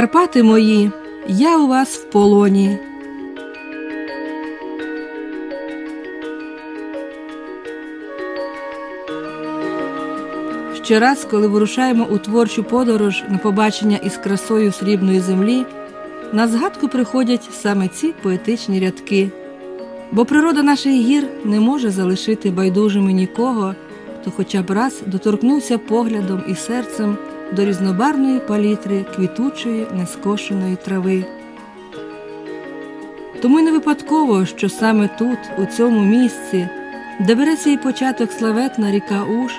Карпати мої, я у вас в полоні. Щораз, коли вирушаємо у творчу подорож на побачення із красою срібної землі, на згадку приходять саме ці поетичні рядки. Бо природа наших гір не може залишити байдужими нікого, хто хоча б раз доторкнувся поглядом і серцем до різнобарної палітри квітучої нескошеної трави. Тому й не випадково, що саме тут, у цьому місці, де бере свій початок славетна ріка Уж,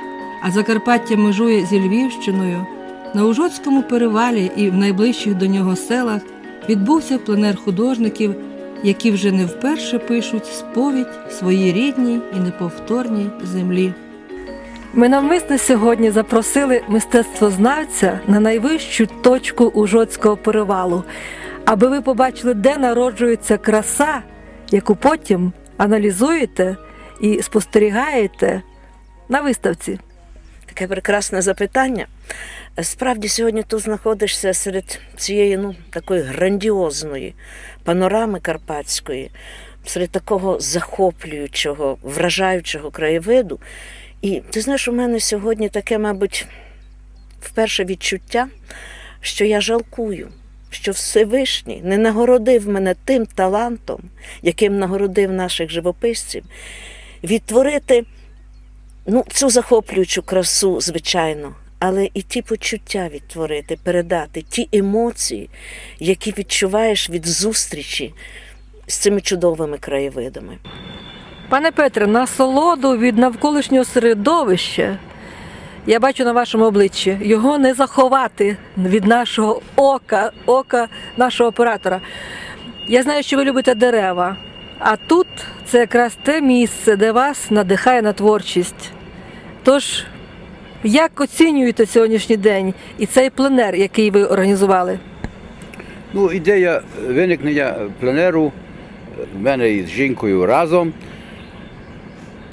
а Закарпаття межує зі Львівщиною, на Ужоцькому перевалі і в найближчих до нього селах відбувся пленер художників, які вже не вперше пишуть сповідь своїй рідній і неповторній землі. Ми навмисно сьогодні запросили мистецтвознавця на найвищу точку Ужоцького перевалу, аби ви побачили, де народжується краса, яку потім аналізуєте і спостерігаєте на виставці. Таке прекрасне запитання. Справді сьогодні ти знаходишся серед цієї ну, такої грандіозної панорами карпатської, серед такого захоплюючого, вражаючого краєвиду. І ти знаєш, у мене сьогодні таке, мабуть, вперше відчуття, що я жалкую, що Всевишній не нагородив мене тим талантом, яким нагородив наших живописців, відтворити ну, цю захоплюючу красу, звичайно, але і ті почуття відтворити, передати, ті емоції, які відчуваєш від зустрічі з цими чудовими краєвидами. Пане Петре, насолоду від навколишнього середовища. Я бачу на вашому обличчі, його не заховати від нашого ока, ока нашого оператора. Я знаю, що ви любите дерева, а тут це якраз те місце, де вас надихає на творчість. Тож, як оцінюєте сьогоднішній день і цей пленер, який ви організували? Ну, ідея виникнення пленеру в мене із жінкою разом.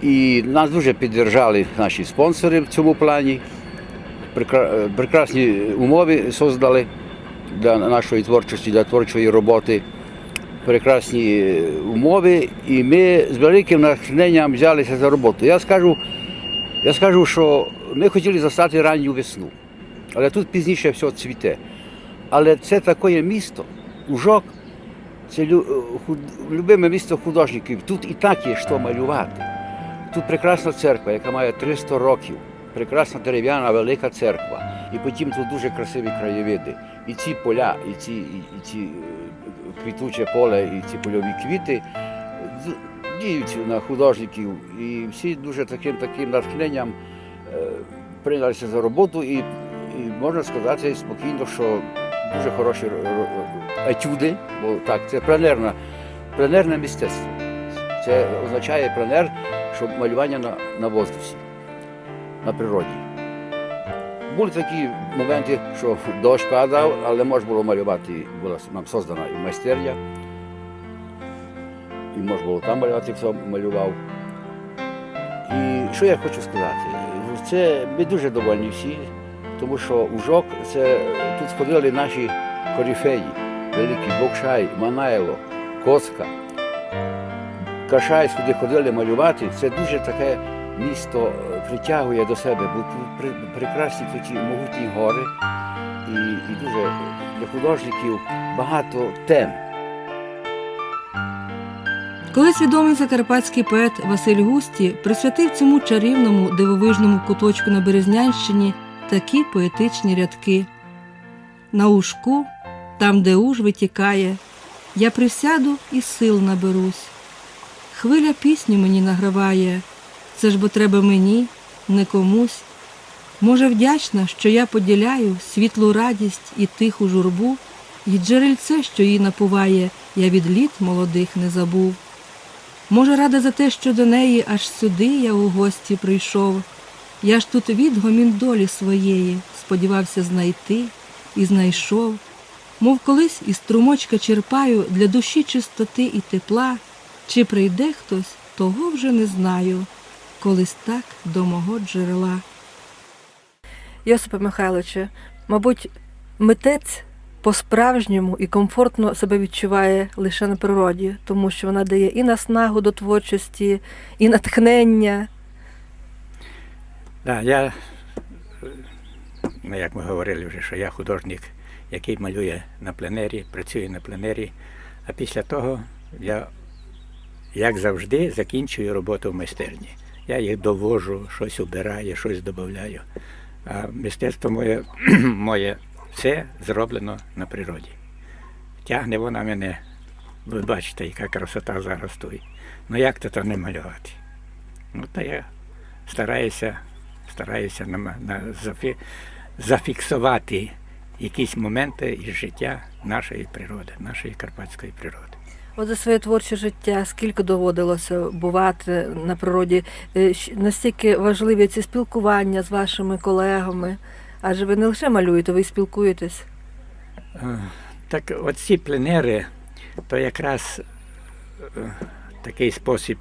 І нас дуже підтримали наші спонсори в цьому плані. Прекрасні умови создали для нашої творчості, для творчої роботи. Прекрасні умови, і ми з великим натхненням взялися за роботу. Я скажу, я скажу, що ми хотіли застати ранню весну, але тут пізніше все цвіте. Але це таке місто, Ужок, це любиме місто художників. Тут і так є що малювати. Тут прекрасна церква, яка має 300 років. Прекрасна дерев'яна велика церква. І потім тут дуже красиві краєвиди. І ці поля, і ці, і, і ці е, квітуче поле, і ці польові квіти діють на художників. І всі дуже таким таким натхненням е, прийнялися за роботу. І, і можна сказати спокійно, що дуже хороші ро- ро- етюди, бо так, це пленерне мистецтво. Це означає пленер, що малювання на, на воздусі, на природі. Були такі моменти, що дощ падав, але можна було малювати, була нам создана і майстерня, і можна було там малювати, хто малював. І що я хочу сказати? Це ми дуже довольні всі, тому що Ужок це тут сходили наші корифеї, великі Бокшай, Манайло, Коцка. Кашай сюди ходили малювати, це дуже таке місто е, притягує до себе, бо прекрасні такі могутні гори і, і дуже для художників багато тем. Колись відомий закарпатський поет Василь Густі присвятив цьому чарівному дивовижному куточку на Березнянщині такі поетичні рядки. На ушку, там, де уж витікає, я присяду і сил наберусь. Хвиля пісню мені награває, це ж бо треба мені, не комусь. Може, вдячна, що я поділяю світлу радість і тиху журбу, і джерельце, що її напуває, я від літ молодих не забув. Може, рада за те, що до неї аж сюди я у гості прийшов. Я ж тут відгомін долі своєї сподівався знайти і знайшов. Мов колись із струмочка черпаю для душі чистоти і тепла. Чи прийде хтось, того вже не знаю, колись так до мого джерела. Йосипе Михайловиче, мабуть, митець по-справжньому і комфортно себе відчуває лише на природі, тому що вона дає і наснагу до творчості, і натхнення. Да, я, ну, як ми говорили вже, що я художник, який малює на пленері, працює на пленері, а після того я, як завжди, закінчую роботу в майстерні. Я їх довожу, щось убираю, щось додаю. А мистецтво моє, моє все зроблено на природі. Тягне вона мене, ви бачите, яка красота зараз тут. Ну як то то не малювати? Ну, то я стараюся, стараюся на, на, зафі, зафіксувати якісь моменти із життя нашої природи, нашої карпатської природи. От за своє творче життя, скільки доводилося бувати на природі, Е, настільки важливі ці спілкування з вашими колегами, адже ви не лише малюєте, ви спілкуєтесь. Е, Так оці пленери, то якраз е, такий спосіб,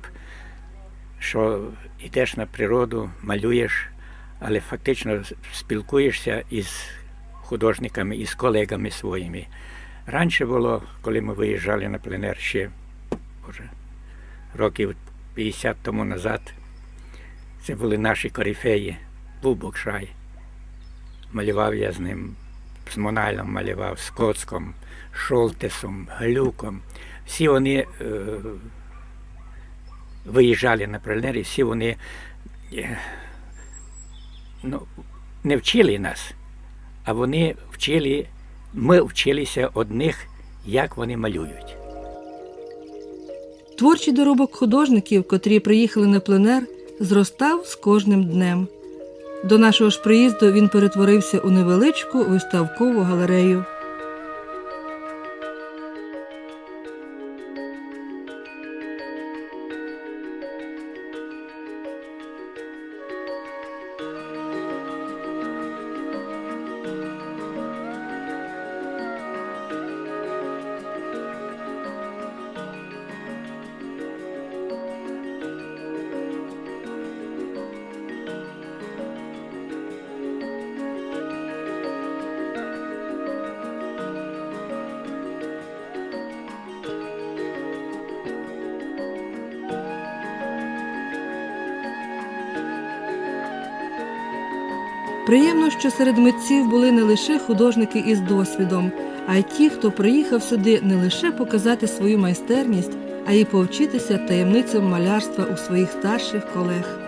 що йдеш на природу, малюєш, але фактично спілкуєшся із художниками, із колегами своїми. Раніше було, коли ми виїжджали на пленер ще може, років 50 тому назад, це були наші корифеї, був Бокшай. Малював я з ним з Монайлом малював, з Коцком, Шолтесом, Глюком. Всі вони е, виїжджали на пленері, всі вони е, ну, не вчили нас, а вони вчили, ми вчилися одних, як вони малюють. Творчий доробок художників, котрі приїхали на пленер, зростав з кожним днем. До нашого ж приїзду він перетворився у невеличку виставкову галерею. Приємно, що серед митців були не лише художники із досвідом, а й ті, хто приїхав сюди не лише показати свою майстерність, а й повчитися таємницям малярства у своїх старших колег.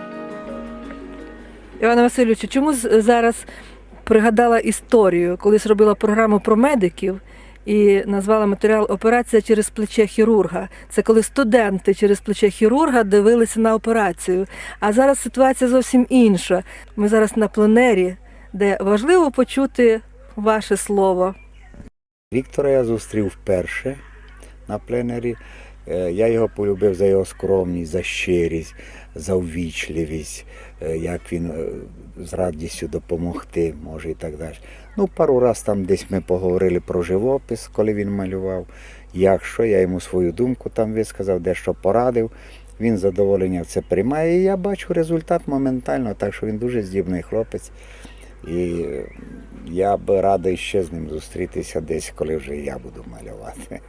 Івана Васильовичу, чому зараз пригадала історію, колись робила програму про медиків і назвала матеріал Операція через плече хірурга. Це коли студенти через плече хірурга дивилися на операцію. А зараз ситуація зовсім інша. Ми зараз на пленері, де важливо почути ваше слово. Віктора я зустрів вперше на пленері. Е, Я його полюбив за його скромність, за щирість, за ввічливість, е, як він е, з радістю допомогти може і так далі. Ну, пару раз там десь ми поговорили про живопис, коли він малював. Як що, я йому свою думку там висказав, дещо порадив. Він з задоволенням це приймає, і я бачу результат моментально, так що він дуже здібний хлопець. І я би радий ще з ним зустрітися десь, коли вже я буду малювати.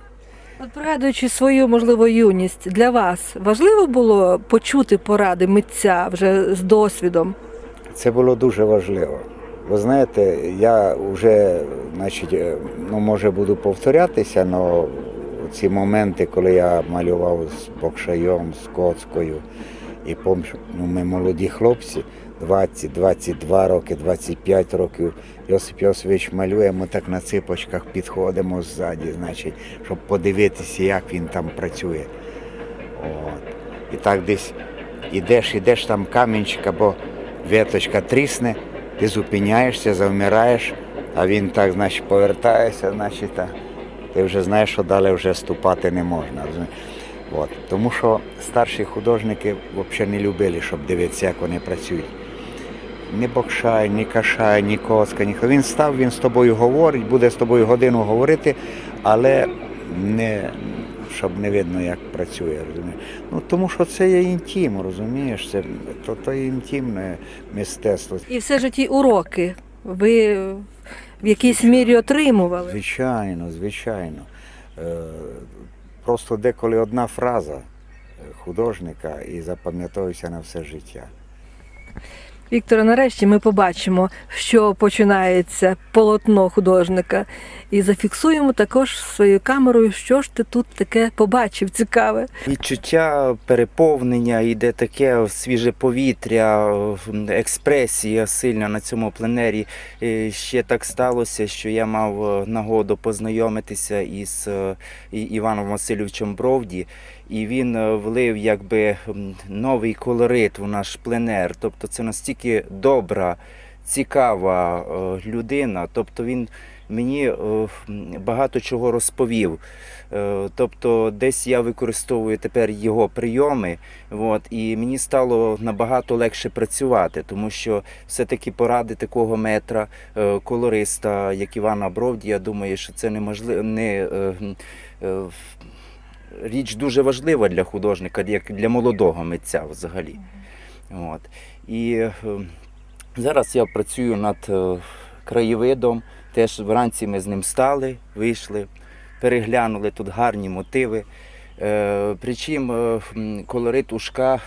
От пригадуючи свою можливо юність для вас, важливо було почути поради митця вже з досвідом. Це було дуже важливо. Ви знаєте, я вже, значить, е, ну може буду повторятися, але ці моменти, коли я малював з Бокшайом, з Коцкою, і помню, ну, ми молоді хлопці, 20, 22 роки, 25 років. Йосип Йосифович малює, ми так на ципочках підходимо ззаді, значить, щоб подивитися, як він там працює. От. І так десь ідеш, ідеш там камінчик або веточка трісне, ти зупиняєшся, завмираєш, а він так, значить, повертається, значить, та, ти вже знаєш, що далі вже ступати не можна. От. Тому що старші художники взагалі не любили, щоб дивитися, як вони працюють. Ні Бокшай, ні Кашай, ні Коцка, ніхто. Він став, він з тобою говорить, буде з тобою годину говорити, але не, щоб не видно, як працює. Розумієш? Ну, тому що це є інтім, розумієш? Це, то, то є інтимне мистецтво. І все ж ті уроки ви в якійсь мірі отримували. Звичайно, звичайно. Е, Просто деколи одна фраза е, художника і запам'ятовується на все життя. Віктора, нарешті ми побачимо, що починається полотно художника, і зафіксуємо також своєю камерою, що ж ти тут таке побачив цікаве. Відчуття переповнення, йде таке свіже повітря, експресія сильна на цьому пленері. Ще так сталося, що я мав е, нагоду познайомитися із е, Іваном Васильовичем Бровді, і він е, влив якби новий колорит у наш пленер. Тобто це настільки добра, цікава е, людина. Тобто він мені е, багато чого розповів. Тобто, десь я використовую тепер його прийоми, от, і мені стало набагато легше працювати, тому що все-таки поради такого метра, колориста, як Івана Бровді, я думаю, що це неможливо не. Річ дуже важлива для художника, як для молодого митця взагалі. От. І е, зараз я працюю над е, краєвидом. Теж вранці ми з ним стали, вийшли, переглянули тут гарні мотиви. Е, Причому колорит ушка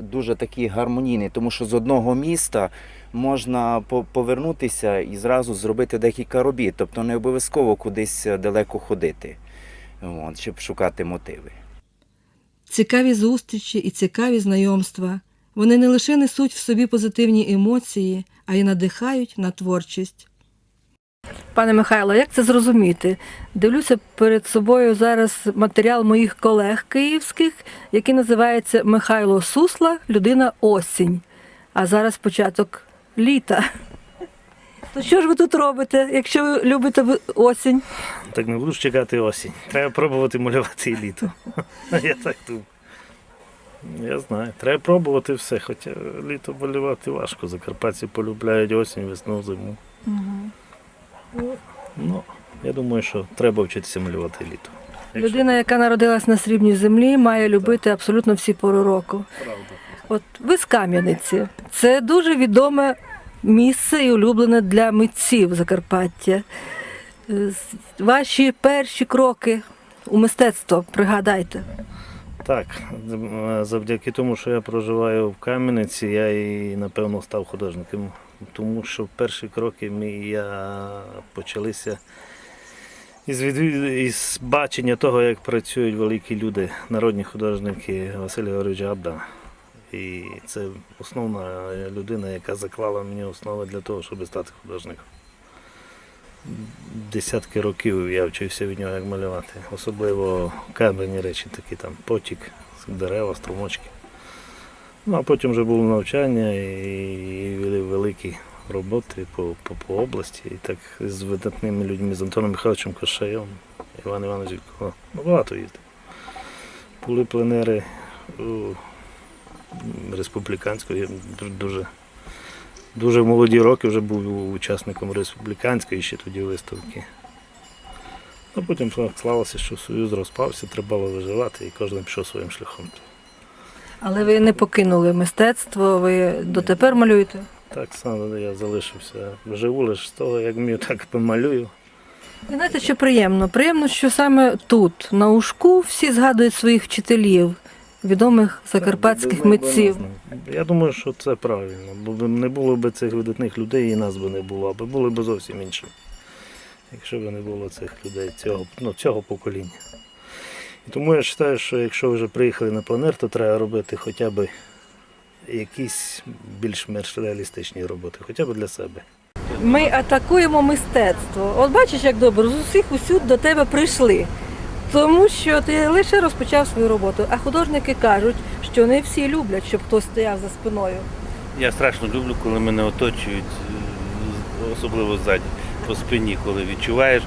дуже такий гармонійний, тому що з одного міста можна повернутися і зразу зробити декілька робіт, тобто не обов'язково кудись далеко ходити, от, щоб шукати мотиви. Цікаві зустрічі і цікаві знайомства. Вони не лише несуть в собі позитивні емоції, а й надихають на творчість. Пане Михайло, як це зрозуміти? Дивлюся перед собою зараз матеріал моїх колег київських, який називається Михайло Сусла, людина осінь. А зараз початок літа. То що ж ви тут робите, якщо ви любите осінь? Так не буду ж чекати осінь. Треба пробувати малювати і літо. Я так думаю. Я знаю. Треба пробувати все, хоча літо малювати важко. Закарпатці полюбляють осінь, весну, зиму. Ну, я думаю, що треба вчитися малювати літо. Якщо- Людина, яка народилась на срібній землі, має любити абсолютно всі пори року. От ви з Кам'яниці. Це дуже відоме місце і улюблене для митців Закарпаття. Ваші перші кроки у мистецтво, пригадайте. Так, завдяки тому, що я проживаю в Кам'яниці, я і напевно став художником. Тому що перші кроки мої я почалися із, із бачення того, як працюють великі люди, народні художники Василь Георгійович Абда. І це основна людина, яка заклала мені основи для того, щоб стати художником. Десятки років я вчився від нього як малювати. Особливо кам'яні речі, такі там потік, дерева, струмочки. Ну, а потім вже було навчання і вели великі роботи по, по, по області. І так з видатними людьми, з Антоном Михайловичем Кошаєм, Іван Іванович Вітко. Ну, багато їздив. Були пленери республіканської, дуже, дуже в молоді роки вже був учасником республіканської ще тоді виставки. А потім склалося, що Союз розпався, треба було виживати, і кожен пішов своїм шляхом. Але ви не покинули мистецтво, ви дотепер малюєте. Так само я залишився. Живу лише з того, як вмію, так помалюю. І знаєте, що приємно? Приємно, що саме тут, на Ушку, всі згадують своїх вчителів, відомих закарпатських митців. Я думаю, що це правильно, бо не було б цих видатних людей і нас би не було, аби були б зовсім інші. Якщо б не було цих людей, цього, ну, цього покоління. І тому я вважаю, що якщо вже приїхали на планер, то треба робити хоча б якісь більш-менш реалістичні роботи, хоча б для себе. Ми атакуємо мистецтво. От бачиш, як добре, з усіх усюд до тебе прийшли. Тому що ти лише розпочав свою роботу. А художники кажуть, що не всі люблять, щоб хтось стояв за спиною. Я страшно люблю, коли мене оточують, е, особливо ззаді, по спині, коли відчуваєш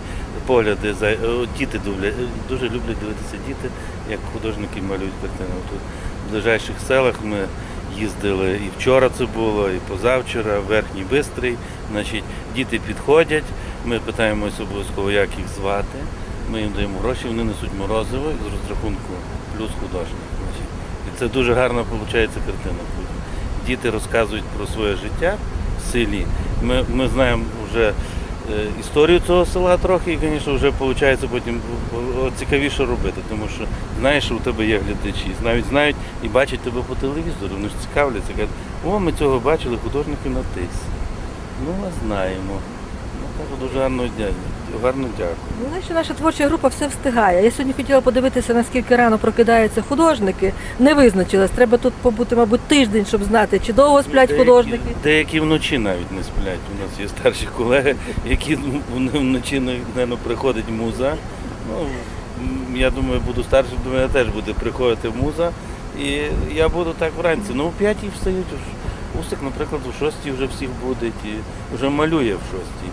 погляди. за- Діти дивлять, дуже люблять дивитися діти, як художники малюють картини. Тут в ближайших селах ми їздили і вчора це було, і позавчора, Верхній Бистрий. Значить, діти підходять, ми питаємось обов'язково, як їх звати. Ми їм даємо гроші, вони несуть морозиво з розрахунку плюс художник. І це дуже гарна виходить картина. Діти розказують про своє життя в селі Ми, ми знаємо вже е, історію цього села трохи, і, звісно, вже виходить потім цікавіше робити, тому що знаєш, що у тебе є глядачі, навіть знають і бачать тебе по телевізору, вони ж цікавляться, кажуть, о, ми цього бачили, художники на тис. Ну, ми знаємо. Ну, кажу, дуже гарно, дя- гарно дякую. Ну, знаєш, наша творча група все встигає. Я сьогодні хотіла подивитися, наскільки рано прокидаються художники. Не визначилась. Треба тут побути, мабуть, тиждень, щоб знати, чи довго сплять Деякі- художники. Деякі вночі навіть не сплять. У нас є старші колеги, які ну, вони вночі, напевно, приходить муза. Ну, я думаю, буду старший, до мене теж буде приходити муза. І я буду так вранці. Ну, о п'ятій встають. Усик, наприклад, о шостій вже всіх будить і вже малює в шостій.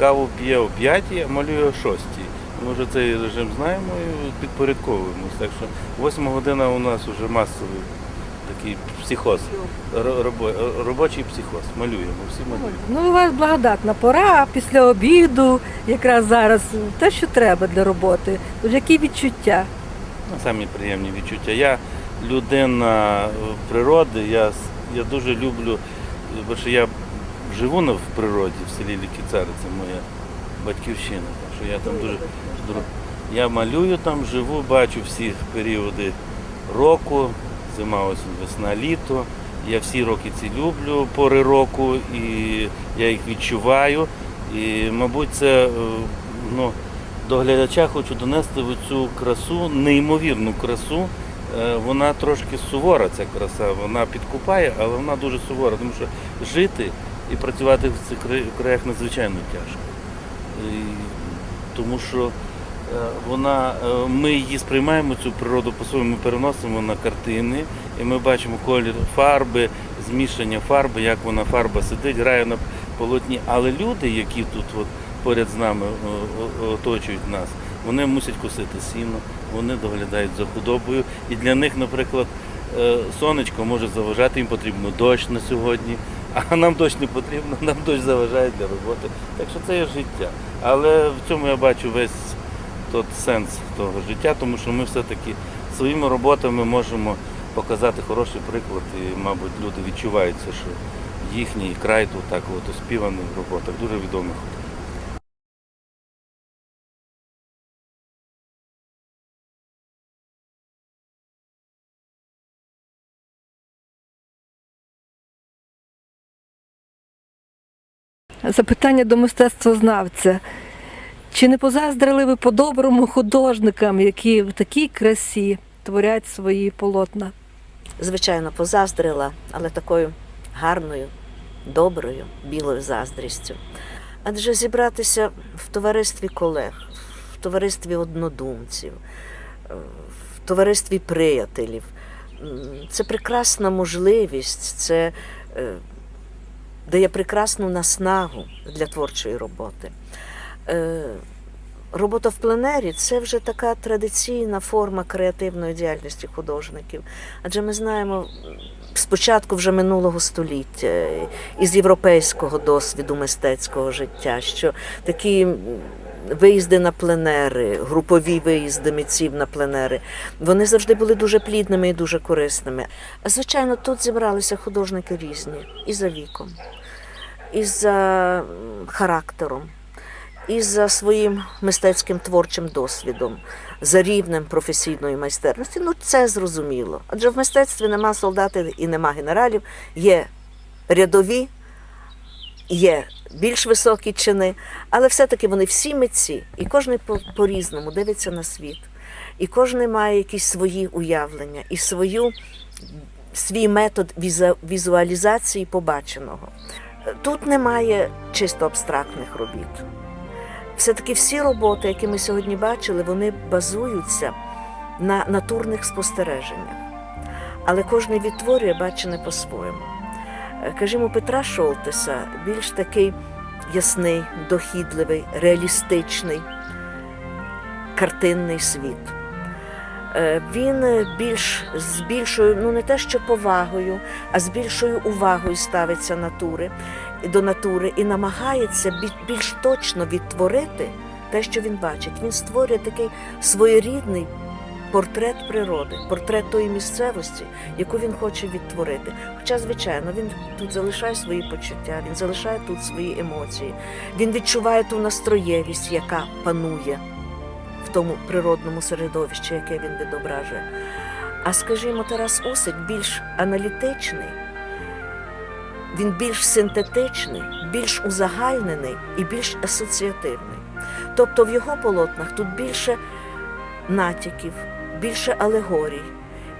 Каву п'є о п'ятій, а малює о шостій. Ми вже цей режим знаємо і підпорядковуємось. Так що восьма година у нас вже масовий такий психоз. Робочий психоз. Малюємо, всі малюємо. Ну, у вас благодатна пора після обіду, якраз зараз те, що треба для роботи. Тож які відчуття? Ну, Самі приємні відчуття. Я людина е, природи, я, я дуже люблю, бо що я живу на- в природі, в селі Лікіцари, це моя батьківщина. Так що я там дуже я малюю там, живу, бачу всі періоди року, зима, осінь, весна, літо. Я всі роки ці люблю, пори року, і я їх відчуваю. І, мабуть, це е, ну, до глядача хочу донести цю красу, неймовірну красу. Е, Вона трошки сувора, ця краса, вона підкупає, але вона дуже сувора, тому що жити і працювати в цих краях надзвичайно тяжко. І, тому що е, вона, е, ми її сприймаємо, цю природу по-своєму переносимо на картини, і ми бачимо колір фарби, змішання фарби, як вона фарба сидить, грає на полотні. Але люди, які тут от поряд з нами оточують нас, вони мусять косити сіно, вони доглядають за худобою. І для них, наприклад, е, сонечко може заважати, їм потрібно дощ на сьогодні, а нам дощ не потрібно, нам дощ заважає для роботи. Так що це є життя. Але в цьому я бачу весь тот сенс того життя, тому що ми все-таки своїми роботами можемо показати хороший приклад, і, мабуть, люди відчуваються, що їхній край тут так от оспіваний в роботах, дуже відомих. Запитання до мистецтвознавця. Чи не позаздрили ви по-доброму художникам, які в такій красі творять свої полотна? Звичайно, позаздрила, але такою гарною, доброю, білою заздрістю. Адже зібратися в товаристві колег, в товаристві однодумців, в товаристві приятелів це прекрасна можливість, це е, дає прекрасну наснагу для творчої роботи. Е, Робота в пленері це вже така традиційна форма креативної діяльності художників. Адже ми знаємо спочатку вже минулого століття із європейського досвіду мистецького життя, що такі виїзди на пленери, групові виїзди митців на пленери, вони завжди були дуже плідними і дуже корисними. Звичайно, тут зібралися художники різні і за віком, і за характером і за своїм мистецьким творчим досвідом, за рівнем професійної майстерності. Ну, це зрозуміло. Адже в мистецтві нема солдатів і нема генералів, є рядові, є більш високі чини, але все-таки вони всі митці, і кожен по- по-різному дивиться на світ. І кожен має якісь свої уявлення і свою, свій метод візуалізації побаченого. Тут немає чисто абстрактних робіт. Все-таки всі роботи, які ми сьогодні бачили, вони базуються на натурних спостереженнях. Але кожен відтворює бачене по-своєму. Е, Кажімо, Петра Шолтеса більш такий ясний, дохідливий, реалістичний, картинний світ. Е, Він е, більш з більшою, ну не те що повагою, а з більшою увагою ставиться натури до натури і намагається бі- більш точно відтворити те, що він бачить. Він створює такий своєрідний портрет природи, портрет тої місцевості, яку він хоче відтворити. Хоча, звичайно, він тут залишає свої почуття, він залишає тут свої емоції, він відчуває ту настроєвість, яка панує тому природному середовищі, яке він відображує. А скажімо, Тарас Осик більш аналітичний, він більш синтетичний, більш узагальнений і більш асоціативний. Тобто в його полотнах тут більше натяків, більше алегорій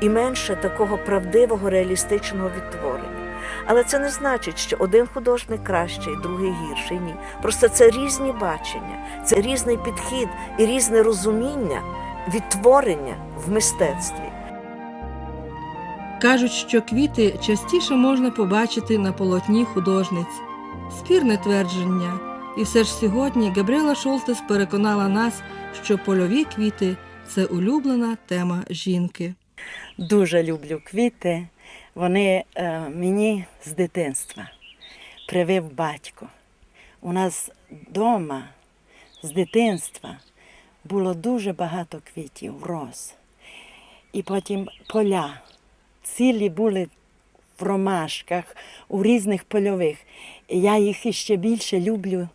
і менше такого правдивого реалістичного відтворення. Але це не значить, що один художник кращий, другий гірший. Ні. Просто це різні бачення, це різний підхід і різне розуміння відтворення в мистецтві. Кажуть, що квіти частіше можна побачити на полотні художниць. Спірне твердження. І все ж сьогодні Габріела Шолтес переконала нас, що польові квіти це улюблена тема жінки. Дуже люблю квіти. Вони е, мені з дитинства привив батько. У нас вдома з дитинства було дуже багато квітів, роз. І потім поля. Цілі були в ромашках, у різних польових. Я їх іще більше люблю,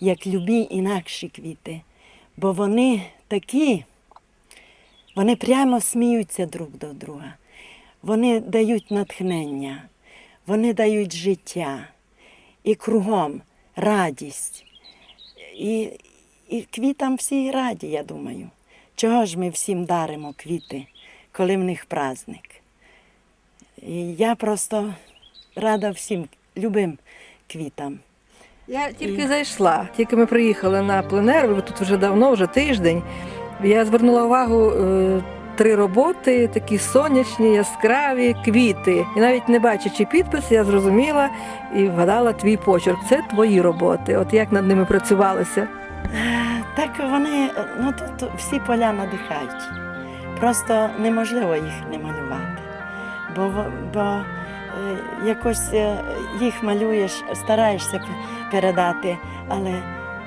як любі інакші квіти. Бо вони такі, вони прямо сміються друг до друга. Вони дають натхнення, вони дають життя і кругом радість. І, і квітам всі раді, я думаю. Чого ж ми всім даримо квіти, коли в них праздник? І я просто рада всім любим квітам. Я тільки зайшла, тільки ми приїхали на пленер, тут вже давно, вже тиждень. Я звернула увагу е, три роботи, такі сонячні, яскраві квіти. І навіть не бачачи підпис, я зрозуміла і вгадала твій почерк. Це твої роботи. От як над ними працювалися? Е, Так вони, ну тут всі поля надихають. Просто неможливо їх не малювати. Бо, бо е, якось е, їх малюєш, стараєшся передати, але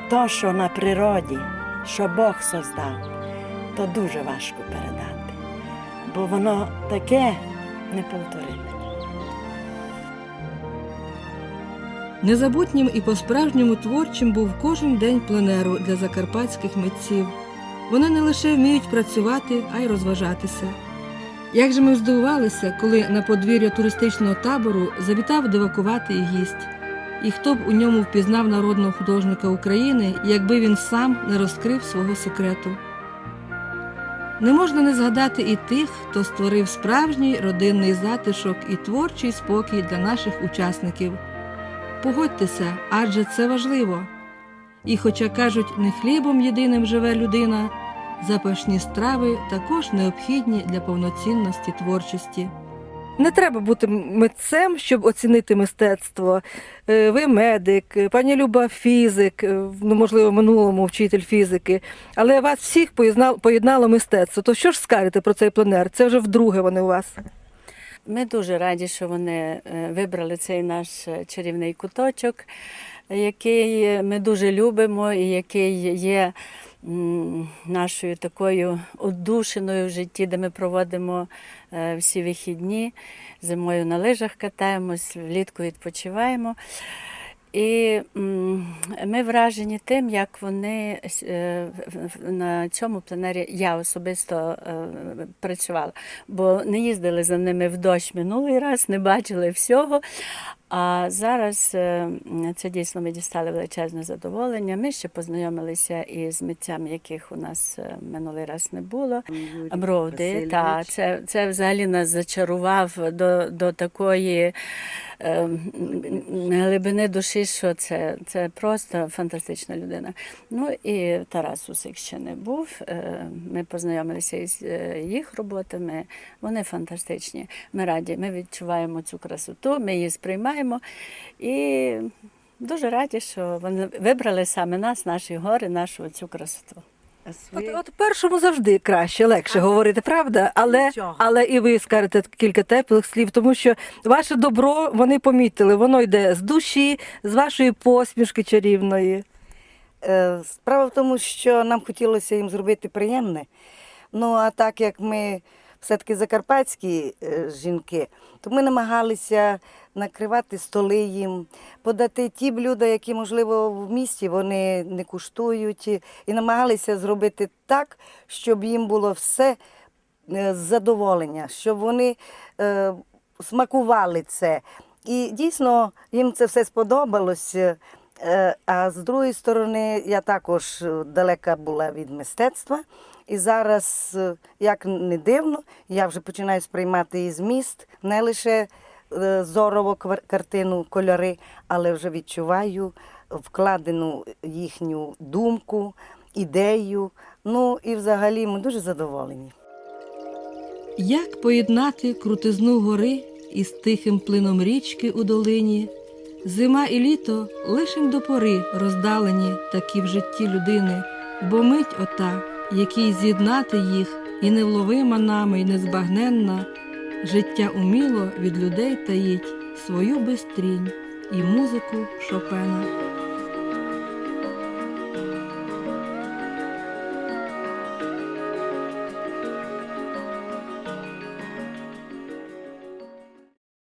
то, що на природі, що Бог создав, то дуже важко передати. Бо воно таке неповториме. Незабутнім і по-справжньому творчим був кожен день пленеру для закарпатських митців. Вони не лише вміють працювати, а й розважатися. Як же ми здивувалися, коли на подвір'я туристичного табору завітав дивакуватий гість. І хто б у ньому впізнав народного художника України, якби він сам не розкрив свого секрету. Не можна не згадати і тих, хто створив справжній родинний затишок і творчий спокій для наших учасників. Погодьтеся, адже це важливо. І хоча кажуть, не хлібом єдиним живе людина, запашні страви також необхідні для повноцінності творчості. Не треба бути митцем, щоб оцінити мистецтво. Е, Ви медик, е, пані Люба фізик, е, ну можливо, в минулому вчитель фізики. Але вас всіх поєднало, поєднало мистецтво. То що ж скажете про цей пленер? Це вже вдруге вони у вас. Ми дуже раді, що вони вибрали цей наш чарівний куточок, який ми дуже любимо і який є нашою такою одушиною в житті, де ми проводимо е, всі вихідні. Зимою на лижах катаємось, влітку відпочиваємо. І ми вражені тим, як вони е, на цьому пленері я особисто е, працювала, бо не їздили за ними в дощ минулий раз, не бачили всього. А зараз е, це дійсно ми дістали величезне задоволення. Ми ще познайомилися із митцями, яких у нас е, минулий раз не було. Броди, та це, це взагалі нас зачарував до, до такої е, глибини душі, що це, це просто фантастична людина. Ну і Тарас Усик ще не був. Е, Ми познайомилися із їх роботами. Вони фантастичні. Ми раді, ми відчуваємо цю красоту, ми її сприймаємо і дуже раді, що вони вибрали саме нас, наші гори, нашу цю красоту. От, от першому завжди краще, легше говорити, правда? Але, але і ви скажете кілька теплих слів, тому що ваше добро вони помітили, воно йде з душі, з вашої посмішки чарівної. Е, Справа в тому, що нам хотілося їм зробити приємне. Ну а так як ми все-таки закарпатські е, жінки, то ми намагалися накривати столи їм, подати ті блюда, які, можливо, в місті вони не куштують, і намагалися зробити так, щоб їм було все е, з задоволення, щоб вони е, смакували це. І дійсно їм це все сподобалось. А з другої сторони, я також далека була від мистецтва. І зараз, е, як не дивно, я вже починаю сприймати і зміст, не лише е, зорово квар- картину, кольори, але вже відчуваю вкладену їхню думку, ідею. Ну і взагалі ми дуже задоволені. Як поєднати крутизну гори із тихим плином річки у долині? Зима і літо лишень до пори роздалені такі в житті людини, бо мить ота, якій з'єднати їх, і невловима нами, і незбагненна, життя уміло від людей таїть свою бистрінь і музику Шопена.